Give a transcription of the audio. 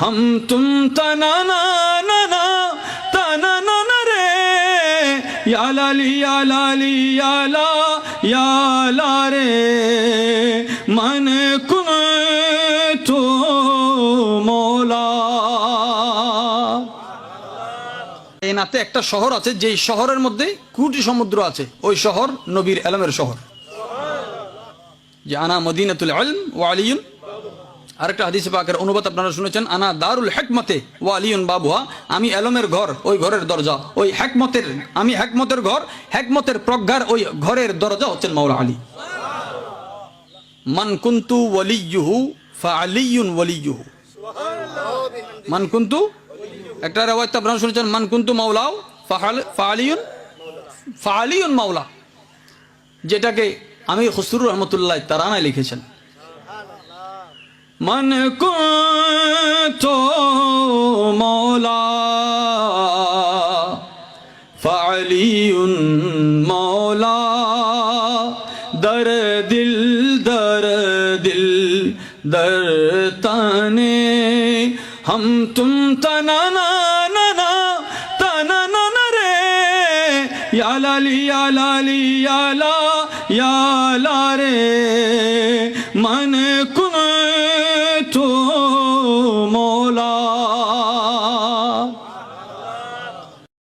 हम तुम तना ना ना ना तना ना ना रे या लाली या लाली या ला या ला रे मन कुन तो মৌলা এই নাতে একটা শহর আছে যেই শহরের মধ্যে কুটি সমুদ্র আছে ওই শহর নবীর এলমের শহর যে আনা মদিনাতুল আলম ও আলিউন আরেকটা হাদিস পাকের অনুবাদ আপনারা শুনেছেন, আনা দারুল হেকমতে ও আলিউন বাবুহা আমি এলমের ঘর, ওই ঘরের দরজা ওই হেকমতের, আমি হেকমতের ঘর হেকমতের প্রজ্ঞার ওই ঘরের দরজা হচ্ছেন মাওলা আলী। মান কুন্তু ওয়ালিয়ুহু ফা আলিয়ুন ওয়ালিয়ুহু মান কুন্তু একটা রেওয়ায়ত আপনারা শুনেছেন, মান কুন্তু মাওলাও ফাহাল ফালিউন ফালিউন মাওলা যেটাকে আমি খসরুর রহমতুল্লাহ তারানায় লিখেছেন। من كنت مولا فعلي مولا در دل در دل در تانے ہم تم تنانا ننا تنانا نرے یا لالی یا لالی یا لا یا لا رے من 啊。